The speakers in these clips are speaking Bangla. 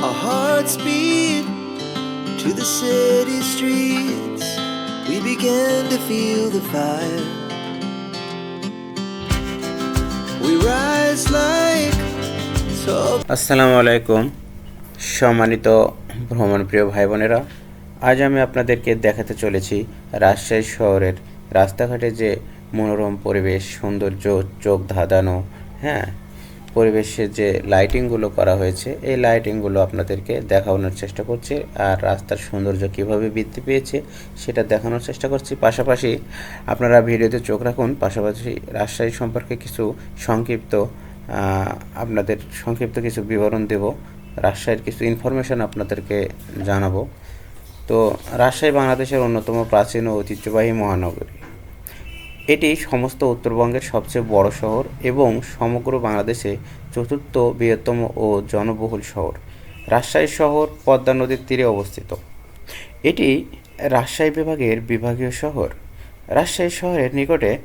Our hearts beat to the city streets. We began to feel the fire. We rise like আসসালামু আলাইকুম, সম্মানিত ভ্রমণপ্রিয় ভাই বোনেরা আজ আমি আপনাদেরকে দেখাতে চলেছি রাজশাহী শহরের রাস্তাঘাটে যে মনোরম পরিবেশ, সৌন্দর্য, চোখ ধাঁধানো হ্যাঁ পরিবেশের যে লাইটিংগুলো করা হয়েছে, এই লাইটিংগুলো আপনাদেরকে দেখানোর চেষ্টা করছি। আর রাস্তার সৌন্দর্য কীভাবে বৃদ্ধি পেয়েছে, সেটা দেখানোর চেষ্টা করছি। পাশাপাশি আপনারা ভিডিওতে চোখ রাখুন, পাশাপাশি রাজশাহী সম্পর্কে কিছু সংক্ষিপ্ত আপনাদের সংক্ষিপ্ত কিছু বিবরণ দেব। রাজশাহীর কিছু ইনফরমেশন আপনাদেরকে জানাব। তো রাজশাহী বাংলাদেশের অন্যতম প্রাচীন ও ঐতিহ্যবাহী মহানগরী। এটি সমস্ত উত্তরবঙ্গের সবচেয়ে বড় শহর এবং সমগ্র বাংলাদেশে চতুর্থ বৃহত্তম ও জনবহুল শহর। রাজশাহী শহর পদ্মা নদীর তীরে অবস্থিত। এটি রাজশাহী বিভাগের বিভাগীয় শহর। রাজশাহী শহরের নিকটে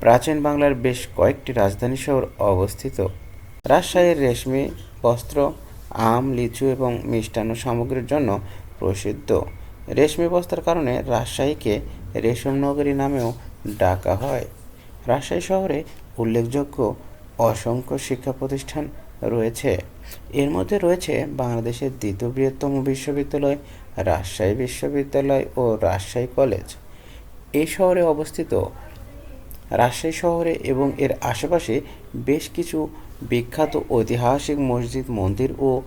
প্রাচীন বাংলার বেশ কয়েকটি রাজধানী শহর অবস্থিত। রাজশাহীর রেশমি, বস্ত্র, আম, লিচু এবং মিষ্টান্ন সামগ্রীর জন্য প্রসিদ্ধ। রেশমি বস্ত্রের কারণে রাজশাহীকে রেশম নগরী নামেও ডাকা হয়। রাজশাহী শহরে উল্লেখযোগ্য অসংখ্য শিক্ষা প্রতিষ্ঠান রয়েছে। এর মধ্যে রয়েছে বাংলাদেশের দ্বিতীয় বৃহত্তম বিশ্ববিদ্যালয়, রাজশাহী বিশ্ববিদ্যালয় ও রাজশাহী কলেজ। এই শহরে অবস্থিত রাজশাহী শহরে এবং এর আশেপাশে বেশ কিছু বিখ্যাত ঐতিহাসিক মসজিদ, মন্দির ও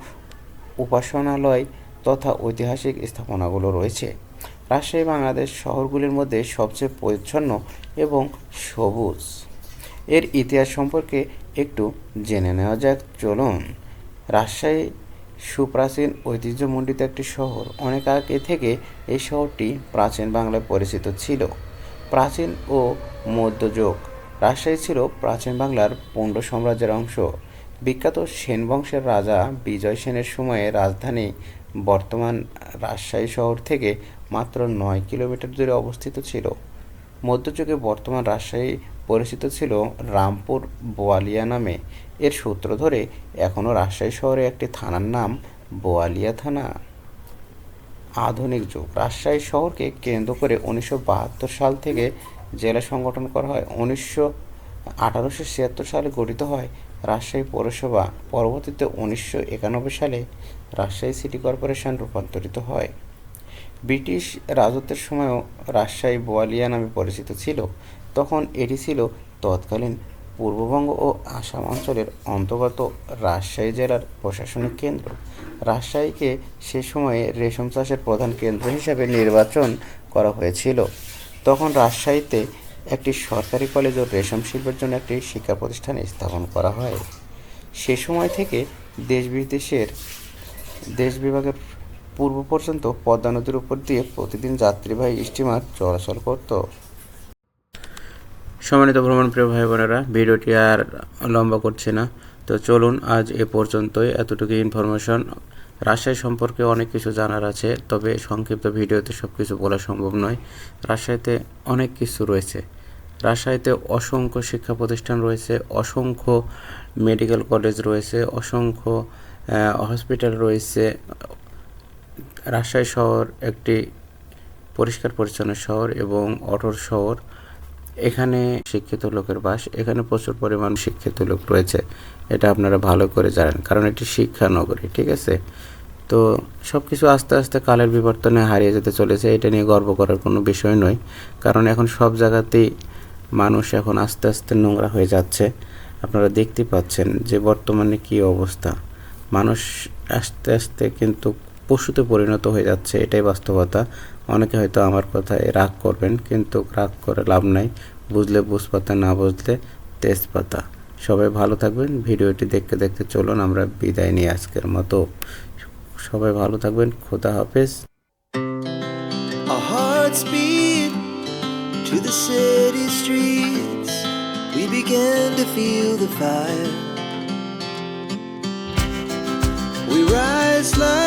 উপাসনালয় তথা ঐতিহাসিক স্থাপনাগুলো রয়েছে। রাজশাহী, বাংলাদেশ শহরগুলির মধ্যে সবচেয়ে পরিচ্ছন্ন এবং সবুজ। এর ইতিহাস সম্পর্কে একটু জেনে নেওয়া যাক। চলুন, রাজশাহী সুপ্রাচীন ঐতিহ্যমণ্ডিত একটি শহর। অনেক আগে থেকে এই শহরটি প্রাচীন বাংলায় পরিচিত ছিল। প্রাচীন ও মধ্যযুগ। রাজশাহী ছিল প্রাচীন বাংলার পণ্ড সাম্রাজ্যের অংশ। বিখ্যাত সেন বংশের রাজা বিজয় সেনের সময়ে রাজধানী বর্তমান রাজশাহী শহর থেকে মাত্র নয় কিলোমিটার দূরে অবস্থিত ছিল। মধ্যযুগে বর্তমান রাজশাহী পরিচিত ছিল রামপুর বোয়ালিয়া নামে। এর সূত্র ধরে এখনও রাজশাহী শহরে একটি থানার নাম বোয়ালিয়া থানা। আধুনিক যুগ। রাজশাহী শহরকে কেন্দ্র করে উনিশশো বাহাত্তর সাল থেকে জেলা সংগঠন করা হয়। উনিশশো আঠারোশো ছিয়াত্তর সালে গঠিত হয় রাজশাহী পৌরসভা। পরবর্তীতে উনিশশো একানব্বই সালে রাজশাহী সিটি কর্পোরেশন রূপান্তরিত হয়। ব্রিটিশ রাজত্বের সময়ও রাজশাহী বোয়ালিয়া নামে পরিচিত ছিল। তখন এটি ছিল তৎকালীন পূর্ববঙ্গ ও আসাম অঞ্চলের অন্তর্গত রাজশাহী জেলার প্রশাসনিক কেন্দ্র। রাজশাহীকে সে সময়ে রেশম চাষের প্রধান কেন্দ্র হিসাবে নির্বাচন করা হয়েছিল। তখন রাজশাহীতে একটি সরকারি কলেজ ও রেশম শিল্পের জন্য একটি শিক্ষা প্রতিষ্ঠান স্থাপন করা হয়। সে সময় থেকে দেশ বিদেশের দেশ বিভাগের পূর্ব পর্যন্ত পদ্মা নদীর উপর দিয়ে প্রতিদিন যাত্রীবাহী স্টিমার চলাচল করত। সম্মানিত ভ্রমণপ্রিয় ভাই বোনেরা, ভিডিওটি আর লম্বা করছে না। তো চলুন আজ এ পর্যন্তই। এতটুকু ইনফরমেশন রাজশাহী সম্পর্কে অনেক কিছু জানার আছে, তবে সংক্ষিপ্ত ভিডিওতে সব কিছু বলা সম্ভব নয়। রাজশাহীতে অনেক কিছু রয়েছে। রাজশাহীতে অসংখ্য শিক্ষা প্রতিষ্ঠান রয়েছে, অসংখ্য মেডিকেল কলেজ রয়েছে, অসংখ্য হসপিটাল রয়েছে রাজশাহী শহর একটি পরিষ্কার পরিচ্ছন্ন শহর এবং অটর শহর। এখানে শিক্ষিত লোকের বাস, এখানে প্রচুর পরিমাণ শিক্ষিত লোক রয়েছে। এটা আপনারা ভালো করে জানেন, কারণ এটি শিক্ষা নগরী ঠিক আছে? তো সব কিছু আস্তে আস্তে কালের বিবর্তনে হারিয়ে যেতে চলেছে, এটা নিয়ে গর্ব করার কোনো বিষয় নয়। কারণ এখন সব জায়গাতেই মানুষ এখন আস্তে আস্তে নোংরা হয়ে যাচ্ছে। আপনারা দেখতে পাচ্ছেন যে বর্তমানে কী অবস্থা। মানুষ আস্তে আস্তে কিন্তু পশুতে পরিণত হয়ে যাচ্ছে, এটাই বাস্তবতা। অনেকে হয়তো আমার কথায় রাগ করবেন, কিন্তু রাগ করে লাভ নাই। বুঝলে বুঝপাতা, না বুঝলে তেজপাতা। সবাই ভালো থাকবেন, ভিডিওটি দেখতে দেখতে চলুন, আমরা বিদায় নিই আজকের মতো। সবাই ভালো থাকবেন, খোদা হাফেজ। To the city streets. We began to feel the fire. We rise like